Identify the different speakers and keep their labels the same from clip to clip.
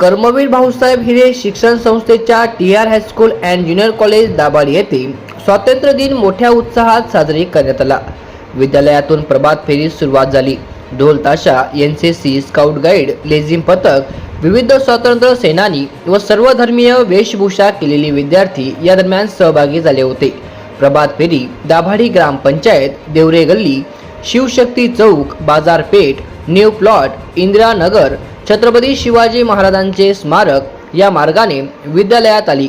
Speaker 1: कर्मवीर भाऊसाहेब हिरे शिक्षण संस्थेच्या T R high school and junior college Dabhadi येथे स्वातंत्र्य दिन मोठ्या उत्साहात साजरी करण्यात आला. विद्यालयातून प्रभात फेरी सुरुवात झाली. ढोल ताशा N C C scout guide लेझिम पथक विविध स्वातंत्र्य सेनानी व सर्वधर्मीय वेशभूषा केलेली विद्यार्थी या दरम्यान सहभागी झाले होते. प्रभात फेरी दाभाडी ग्रामपंचायत देवरे गल्ली शिवशक्ती चौक बाजारपेठ न्यू प्लॉट इंदिरानगर छत्रपती शिवाजी महाराजांचे स्मारक या मार्गाने विद्यालयात आली.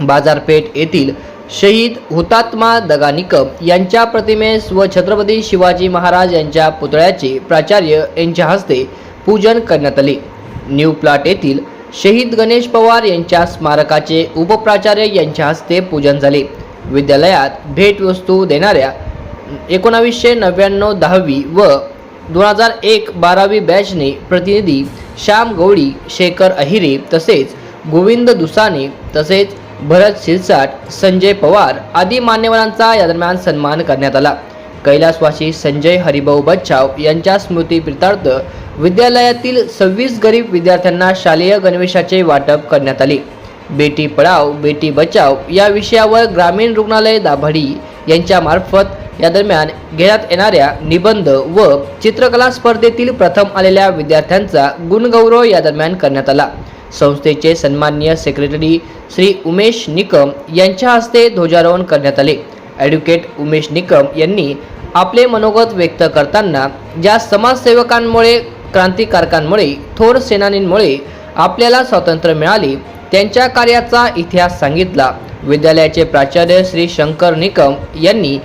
Speaker 1: बाजारपेठ येथील शहीद हुतात्मा दगा निकम यांच्या प्रतिमेस व छत्रपती शिवाजी महाराज यांच्या पुतळ्याचे प्राचार्य यांच्या हस्ते पूजन करण्यात आले. न्यू प्लॉट येथील शहीद गणेश पवार यांच्या स्मारकाचे उपप्राचार्य यांच्या हस्ते पूजन झाले. विद्यालयात भेटवस्तू देणाऱ्या एकोणावीसशे नव्याण्णव दहावी व दोन हजार एक बारावी बॅचने प्रतिनिधी श्याम गवळी शेखर अहिरे तसेच गोविंद दुसाने तसेच भरत शिरसाट संजय पवार आदी मान्यवरांचा या दरम्यान सन्मान करण्यात आला. कैलासवासी संजय हरिभाऊ बच्छाव यांच्या स्मृतीप्रितार्थ विद्यालयातील सव्वीस गरीब विद्यार्थ्यांना शालेय गणवेशाचे वाटप करण्यात आले. बेटी पढाव बेटी बचाव या विषयावर ग्रामीण रुग्णालय दाभाडी यांच्यामार्फत या दरम्यान घेण्यात येणाऱ्या निबंध व चित्रकला स्पर्धेतील प्रथम आलेल्या विद्यार्थ्यांचा गुणगौरव या दरम्यान करण्यात आला. संस्थेचे सन्माननीय सेक्रेटरी श्री उमेश निकम यांच्या हस्ते ध्वजारोहण करण्यात आले. ॲडव्होकेट उमेश निकम यांनी आपले मनोगत व्यक्त करताना ज्या समाजसेवकांमुळे क्रांतिकारकांमुळे थोर सेनानींमुळे आपल्याला स्वातंत्र्य मिळाले त्यांच्या कार्याचा इतिहास सांगितला. विद्यालयाचे प्राचार्य श्री शंकर निकम यांनी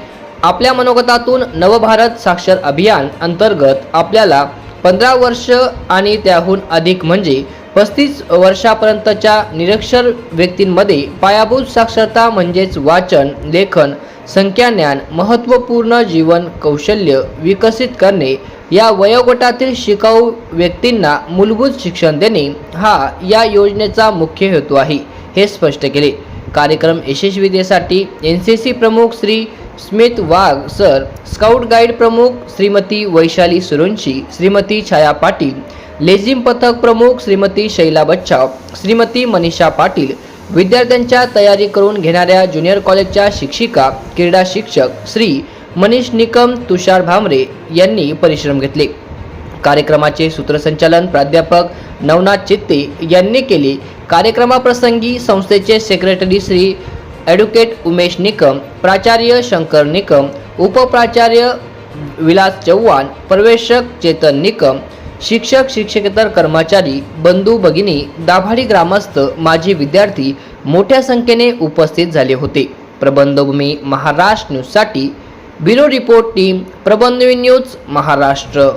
Speaker 1: आपल्या मनोगतातून नवभारत साक्षर अभियान अंतर्गत आपल्याला पंधरा वर्ष आणि त्याहून अधिक म्हणजे पस्तीस वर्षापर्यंतच्या निरक्षर व्यक्तींमध्ये पायाभूत साक्षरता म्हणजेच वाचन लेखन संख्याज्ञान महत्त्वपूर्ण जीवन कौशल्य विकसित करणे या वयोगटातील शिकाऊ व्यक्तींना मूलभूत शिक्षण देणे हा या योजनेचा मुख्य हेतू आहे हे स्पष्ट केले. कार्यक्रम यशस्वीतेसाठी एन सी सी प्रमुख Shri Smit Wagh sir scout guide प्रमुख श्रीमती वैशाली सुरुंशी श्रीमती छाया पाटील लेझिम पथक प्रमुख श्रीमती शैला बच्छाव श्रीमती मनीषा पाटील विद्यार्थ्यांच्या तयारी करून घेणाऱ्या ज्युनियर कॉलेजच्या शिक्षिका क्रीडा शिक्षक श्री मनीष निकम तुषार भामरे यांनी परिश्रम घेतले. कार्यक्रमाचे सूत्रसंचालन प्राध्यापक नवनाथ चित्ते यांनी केले. कार्यक्रमाप्रसंगी संस्थेचे सेक्रेटरी श्री ॲडव्होकेट उमेश निकम प्राचार्य शंकर निकम उपप्राचार्य विलास चव्हाण प्रवेशक चेतन निकम शिक्षक शिक्षकेतर कर्मचारी बंधू भगिनी दाभाडी ग्रामस्थ माजी विद्यार्थी मोठ्या संख्येने उपस्थित झाले होते. प्रबंधभूमी महाराष्ट्र न्यूजसाठी ब्युरो रिपोर्ट टीम प्रबंधवी न्यूज महाराष्ट्र.